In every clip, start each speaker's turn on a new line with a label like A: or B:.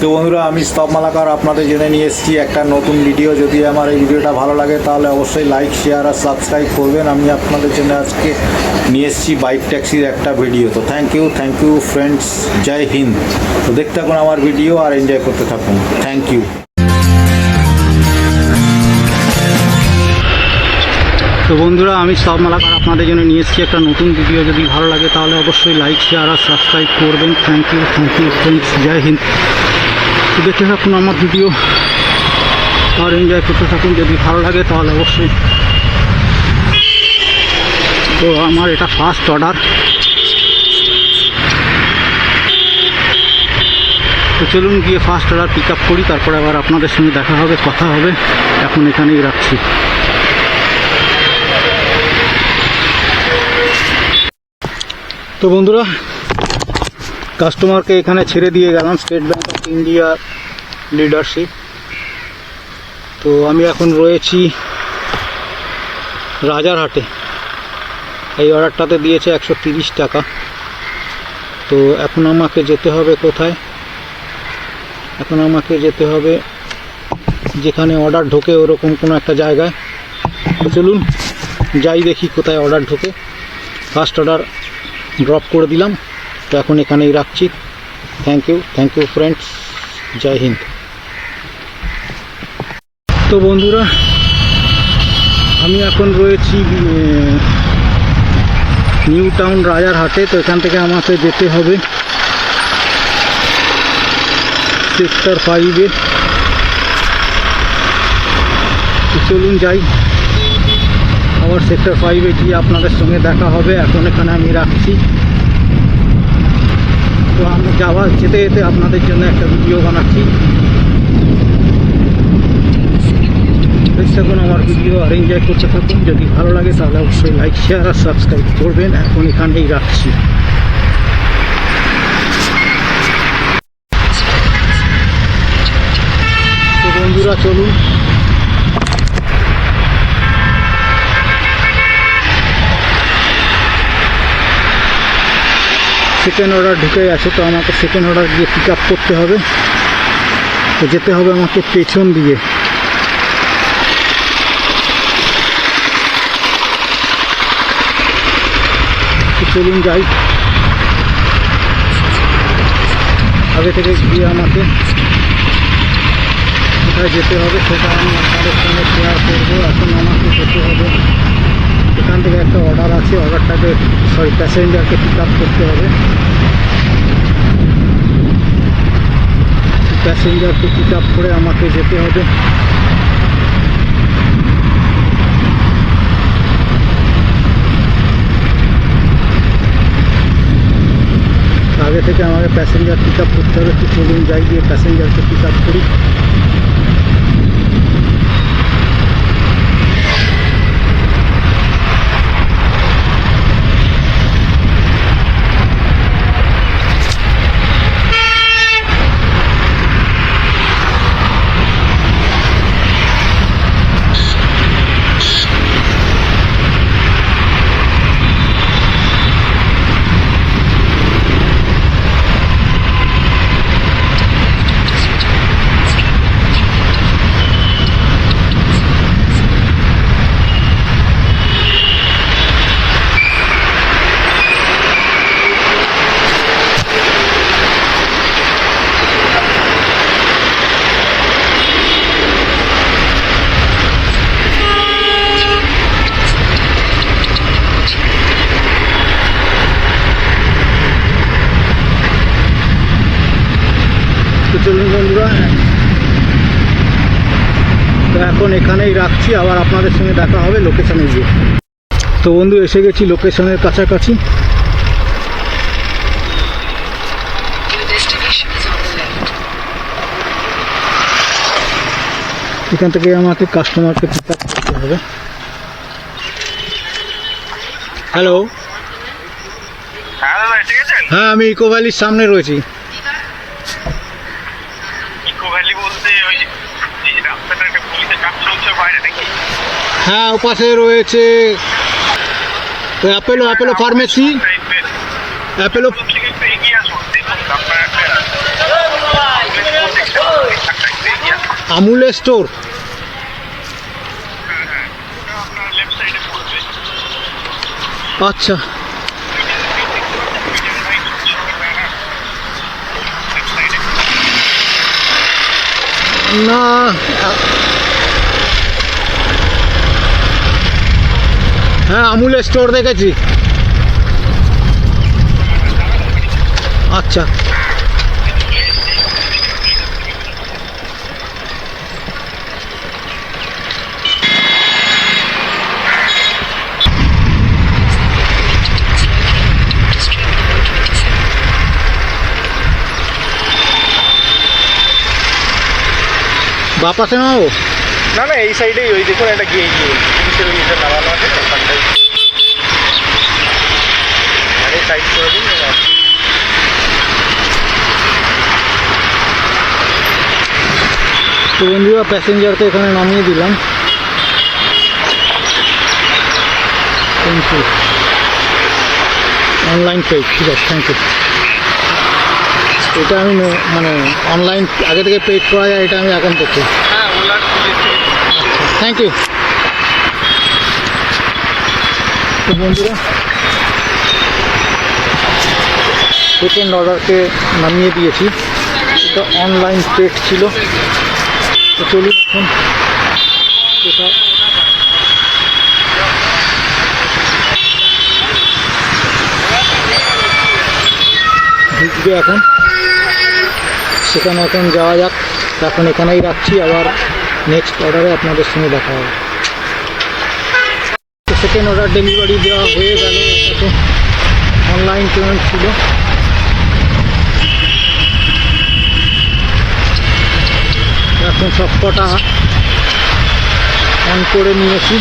A: তো বন্ধুরা, আমি স্তব মালাকার আপনাদের জেনে নিয়ে এসেছি একটা নতুন ভিডিও যদি আমার এই ভিডিওটা ভালো লাগে, তাহলে অবশ্যই লাইক শেয়ার আর সাবস্ক্রাইব করবেন। আমি আপনাদের জন্য আজকে নিয়ে এসেছি বাইক ট্যাক্সির একটা ভিডিও তো thank you thank you friends জয় হিন্দ। তো দেখতে থাকুন আমার ভিডিও আর এনজয় করতে থাকুন। থ্যাংক ইউ তো বন্ধুরা, আমি সব মালাকার আপনাদের জন্য নিয়ে এসেছি একটা নতুন ভিডিও যদি ভালো লাগে, তাহলে অবশ্যই লাইক শেয়ার আর সাবস্ক্রাইব করবেন। Thank you thank you friends জয় হিন্দ। দেখতে থাকুন আমার ভিডিও আর এনজয় করতে থাকুন, যদি ভালো লাগে তাহলে অবশ্যই। তো আমার এটা ফার্স্ট অর্ডার তো চলুন গিয়ে ফার্স্ট অর্ডার পিক আপ করি, তারপরে আবার আপনাদের সঙ্গে দেখা হবে, কথা হবে। এখন এখানেই রাখছি। তো বন্ধুরা কাস্টমারকে এখানে ছেড়ে দিয়ে গেলাম স্টেট অফ ইন্ডিয়া লিডারশিপ তো আমি এখন রয়েছি রাজারহাটে। এই অর্ডারটাতে দিয়েছে একশো তিরিশ টাকা। তো এখন আমাকে যেতে হবে কোথায়? এখন আমাকে যেতে হবে যেখানে অর্ডার ঢোকে ওরকম কোনো একটা জায়গায়। চলুন যাই দেখি কোথায় অর্ডার ঢোকে। ফার্স্ট অর্ডার ড্রপ করে দিলাম। তো এখন এখানেই রাখছি। Thank you thank you friends জয় হিন্দ তো বন্ধুরা, আমি এখন রয়েছি নিউ টাউন রাজার হাটে তো এখান থেকে আমাকে যেতে হবে সেক্টর ফাইভে। চলুন যাই, আবার সেক্টর ফাইভে গিয়ে আপনাদের সঙ্গে দেখা হবে। এখন এখানে আমি রাখছি। তো আমি যাওয়া যেতে যেতে আপনাদের জন্য একটা ভিডিও বানাচ্ছি। থাকুন, আমার ভিডিও আর এনজয় করতে থাকুন। যদি ভালো লাগে তাহলে অবশ্যই লাইক শেয়ার আর সাবস্ক্রাইব করবেন। এখন এখানেই রাখছি। তো বন্ধুরা, চলুন। সেকেন্ড অর্ডার ঢুকে গেছে তো আমাকে সেকেন্ড অর্ডার গিয়ে পিক আপ করতে হবে। তো যেতে হবে আমাকে পেছন দিয়ে চলুন যাই। আগে থেকে গিয়ে আমাকে কোথায় যেতে হবে সেটা আমি আপনাদের সঙ্গে শেয়ার করব, এখন আমাকে যেতে হবে। এখান থেকে একটা অর্ডার আছে অর্ডারটাকে সরি প্যাসেঞ্জারকে পিক আপ করতে হবে। প্যাসেঞ্জারকে পিক আপ করে আমাকে যেতে হবে। আগে থেকে আমাকে প্যাসেঞ্জার পিক আপ করতে হবে তো চলুন, যাই গিয়ে প্যাসেঞ্জারকে পিক আপ করি তো চলুন বন্ধুরা এখন এখানেই রাখছি আবার আপনাদের সঙ্গে দেখা হবে লোকেশনে গিয়ে। তো বন্ধু এসে গেছি লোকেশনের কাছাকাছি. এখান থেকে আমাকে কাস্টমারকে পিক আপ করতে হবে। হ্যালো
B: হ্যাঁ
A: হ্যাঁ আমি ইকো ভ্যালির সামনে রয়েছি
B: ইকো ভ্যালি বলতে ওই এই রাস্তাটা একটা পুলিশের কাজ চলছে বাইরে নাকি
A: হ্যাঁ ওপাশে রয়েছে অ্যাপেলো অ্যাপেলো ফার্মেসি অ্যাপেলো আমুলের স্টোর আচ্ছা। না। হ্যাঁ আমুলের স্টোর দেখেছি আচ্ছা
C: Street number 27.
A: বাপাসে নাও
B: না না, এই সাইডেই ওই দেখুন, একটা গিয়ে গিয়ে পুলিশের ওই নামানো আছে ওখানটাই আরে সাইড করে দিন
A: তো বন্ধুরা প্যাসেঞ্জারকে এখানে নামিয়ে দিলাম। থ্যাংক ইউ অনলাইন পে ঠিক আছে থ্যাংক ইউ এটা আমি মানে অনলাইন আগে থেকে পেড করা যায়, এটা আমি এখন
B: পুলিশে
A: থ্যাংক ইউ বন্ধুরা সেকেন্ড অর্ডারকে নামিয়ে দিয়েছি। এটা অনলাইন পেড ছিল। তো চলুন এখন এটা ঢুকবে এখন। সেখানে এখন যাওয়া যাক। এখন এখানেই রাখছি। আবার নেক্সট অর্ডারে আপনাদের সঙ্গে দেখা হবে। সেকেন্ড অর্ডার ডেলিভারি দেওয়া হয়ে গেল। অনলাইন পেমেন্ট ছিল। এখন সব কটা অন করে নিয়েছি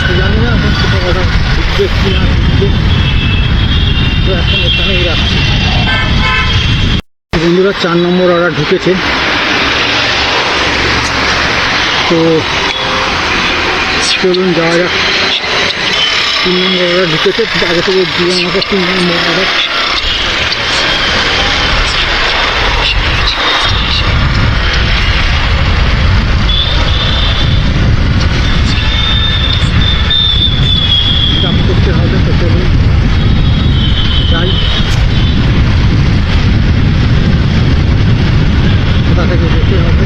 A: তো জানি না এখন সেটা অর্ডার ঢুকবে কি না ঢুকবে তো এখন এখানেই রাখছি বন্ধুরা চার নম্বর অর্ডার ঢুকেছে। তো চলুন যাওয়া যাক। তিন নম্বর অর্ডার ঢুকেছে। আগে থেকে দিয়ে আমাকে তিন নম্বর অর্ডার চাপ করতে হবে তো চলুন যাই কোথা থেকে যেতে হবে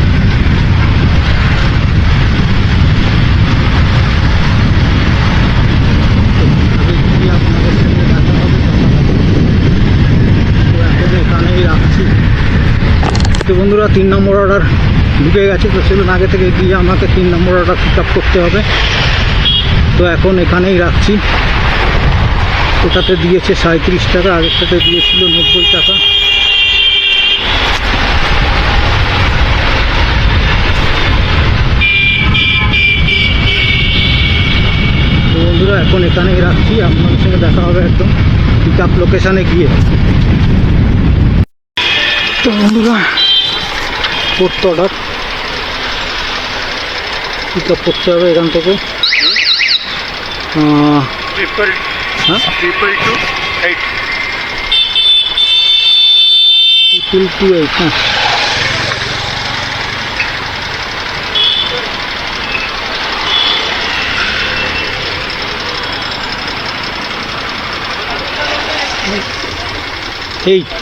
A: তো আগে গিয়ে আপনাদের সঙ্গে দেখা হবে তো এখন এখানেই রাখছি তো বন্ধুরা তিন নম্বর অর্ডার ঢুকে গেছে, তো সেদিন আগে থেকে গিয়ে আমাকে তিন নম্বর অর্ডার পিক করতে হবে। তো এখন এখানেই রাখছি। ওটাতে দিয়েছে সাঁত্রিশ টাকা আগেরটাতে দিয়েছিল নব্বই টাকা। বন্ধুরা, এখন এখানেই রাখছি। আপনাদের সঙ্গে দেখা হবে একদম পিক আপ লোকেশানে গিয়ে। তো বন্ধুরা ফোর্থ অর্ডার পিক আপ করতে হবে এখান থেকে।
B: ট্রিপল
A: হ্যাঁ?
B: Triple two eight
A: triple two eight হ্যাঁ। এইট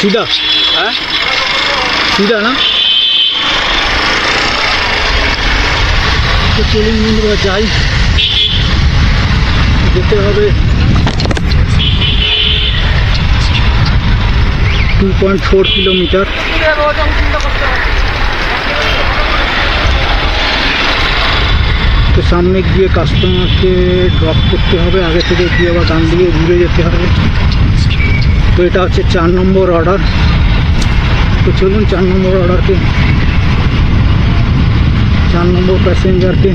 A: সিধা।
B: হ্যাঁ?
A: সিধা না? চলুন যাই। যেতে হবে। টু পয়েন্ট ফোর কিলোমিটার তো সামনে গিয়ে কাস্টমারকে ড্রপ করতে হবে। আগে থেকে গিয়ে আবার ডান দিকে ঘুরে যেতে হবে। তো এটা হচ্ছে চার নম্বর অর্ডার তো চলুন চার নম্বর অর্ডারকে চার নম্বর প্যাসেঞ্জারকে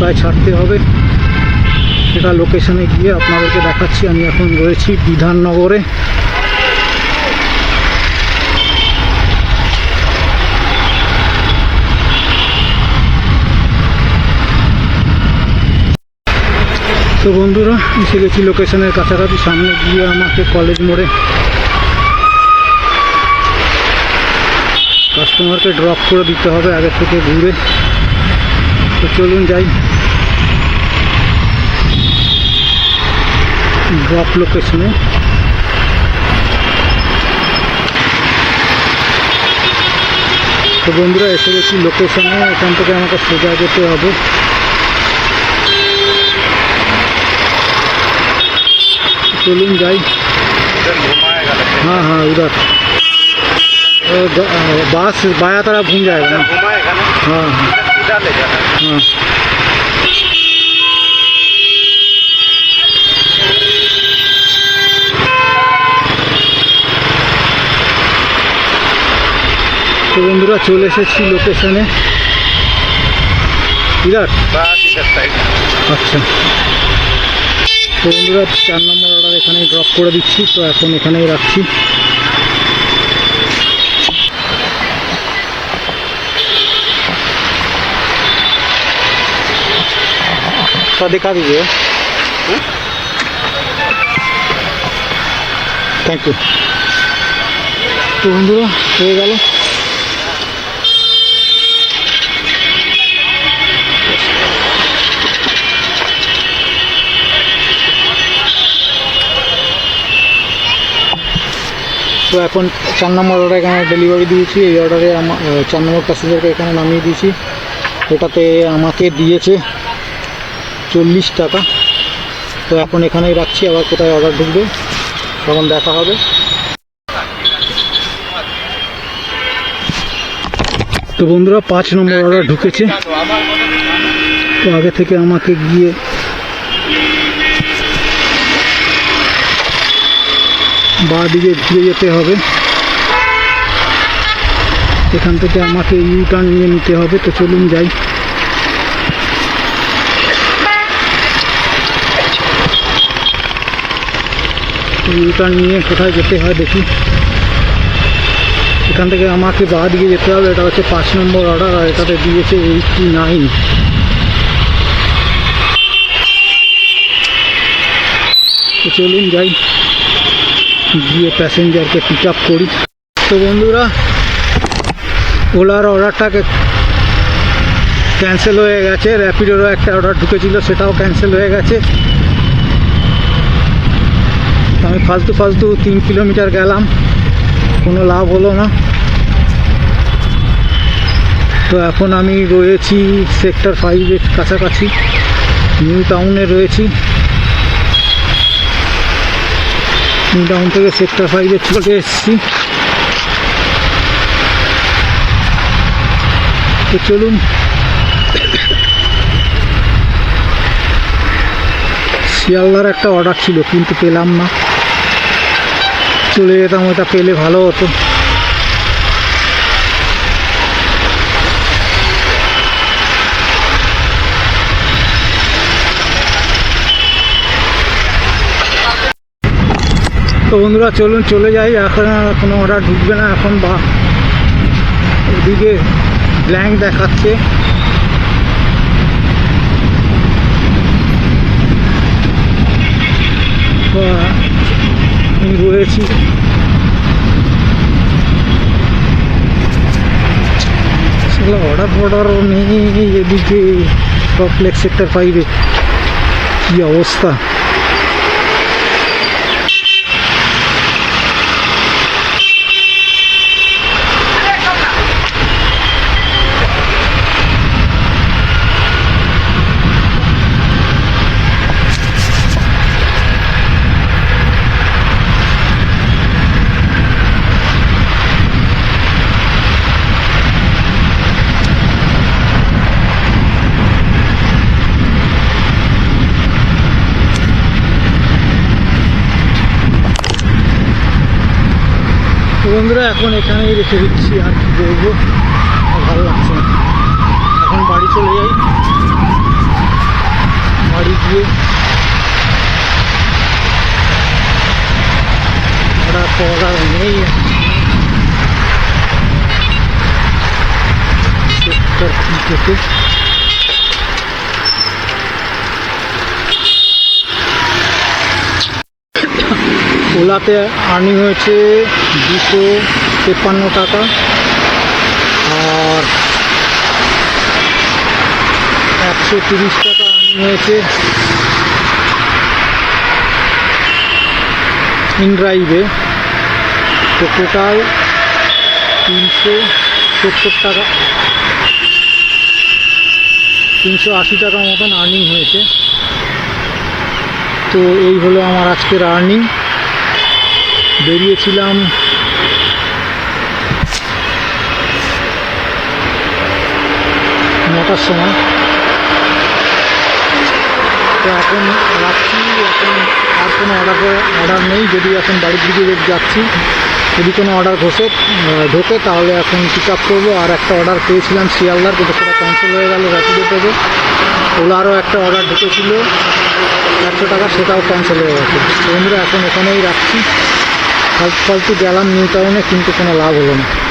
A: তাই ছাড়তে হবে। সেটা লোকেশনে গিয়ে আপনাদেরকে দেখাচ্ছি। আমি এখন রয়েছি বিধাননগরে। তো বন্ধুরা, এসে গেছি লোকেশনের কাছাকাছি। সামনে গিয়ে আমাকে কলেজ মোড়ে কাস্টমারকে ড্রপ করে দিতে হবে আগে থেকে ঘুরে। তো চলুন যাই। ড্রপ লোকেশনে তো বন্ধুরা, এসে গেছি লোকেশনে এখান থেকে আমাকে সোজা যেতে হবে। चलून जाई हाँ हाँ उधर वो ग- बास बाया तरफ घूम जाएगा ना हाँ हाँ हाँ তো বন্ধুরা চলে এসেছি লোকেশনে ইধার আচ্ছা তো বন্ধুরা চার নম্বর অর্ডার এখানেই ড্রপ করে দিচ্ছি তো এখন এখানেই রাখছি। তা দেখা দিবে। থ্যাংক ইউ তো বন্ধুরা হয়ে গেল। তো এখন চার নম্বর অর্ডার এখানে ডেলিভারি দিয়েছি। এই অর্ডারে আমার চার নম্বর প্যাসেঞ্জারকে এখানে নামিয়ে দিয়েছি। এটাতে আমাকে দিয়েছে চল্লিশ টাকা। তো এখন এখানেই রাখছি, আবার কোথায় অর্ডার ঢুকবে, তখন দেখা হবে। তো বন্ধুরা, পাঁচ নম্বর অর্ডার ঢুকেছে। তো আগে থেকে আমাকে গিয়ে বাঁ দিকে ঘুরে যেতে হবে। এখান থেকে আমাকে ইউ নিয়ে নিতে হবে, তো চলুন যাই। ইউ নিয়ে কোথায় যেতে হয় দেখি। এখান থেকে আমাকে বাঁ দিকে যেতে হবে, এটা হচ্ছে পাঁচ নম্বর অর্ডার আর এটাতে দিয়েছে এইটটি নাইন চলুন যাই। গিয়ে প্যাসেঞ্জারকে পিক আপ করি। তো বন্ধুরা, ওলার অর্ডারটাকে ক্যান্সেল হয়ে গেছে। র্যাপিডোরও একটা অর্ডার ঢুকেছিল, সেটাও ক্যান্সেল হয়ে গেছে। আমি ফালতু ফালতু তিন কিলোমিটার গেলাম, কোনো লাভ হলো না। তো এখন আমি রয়েছি সেক্টর ফাইভের কাছাকাছি নিউ টাউনে রয়েছি। টাউন থেকে সেক্টর ফাইভে চলে এসেছি তো চলুন। শিয়ালদার একটা অর্ডার ছিল, কিন্তু পেলাম না। চলে যেতাম, ওটা পেলে ভালো হতো। তো বন্ধুরা, চলুন চলে যাই। এখন কোনো অর্ডার ঢুকবে না। এখন বা ওদিকে ব্ল্যাঙ্ক দেখাচ্ছে। রয়েছি। সেগুলো অর্ডার ফর্ডারও নেই। এদিকে কমপ্লেক্স সেক্টর ফাইভে কী অবস্থা? বন্ধুরা, এখন এখানেই রেখে দিচ্ছি আর কি করব আর ভালো লাগছে না। এখন বাড়ি চলে যাই। বাড়ি গিয়ে অর্ডার অর্ডার নেই সেক্টর কি থেকে ওলাতে আর্নিং হয়েছে দুশো তেপ্পান্ন টাকা। আর একশো তিরিশ টাকা আর্নিং হয়েছে। ইনড্রাইভে তো টোটাল তিনশো সত্তর টাকা। তিনশো আশি টাকা মতন আর্নিং হয়েছে। তো এই হলো আমার আজকের আর্নিং বেরিয়েছিলাম। নটার সময়। তো এখন রাখছি, এখন আর কোনো অর্ডার অর্ডার নেই। যদি এখন বাড়ির দিকে যাচ্ছি, যদি কোনো অর্ডার ঘোষে ঢোকে, তাহলে এখন পিক আপ করব। আর একটা অর্ডার পেয়েছিলাম শিয়ালদার, কিন্তু সেটা ক্যান্সেল হয়ে গেল র্যাপিডো থেকে ওলারও একটা অর্ডার ঢুকেছিল, একশো টাকা, সেটাও ক্যান্সেল হয়ে গেছে। বন্ধুরা, এখন এখানেই রাখছি। ফালতু গেলাম নিউ টাউনে কিন্তু কোনো লাভ হলো না।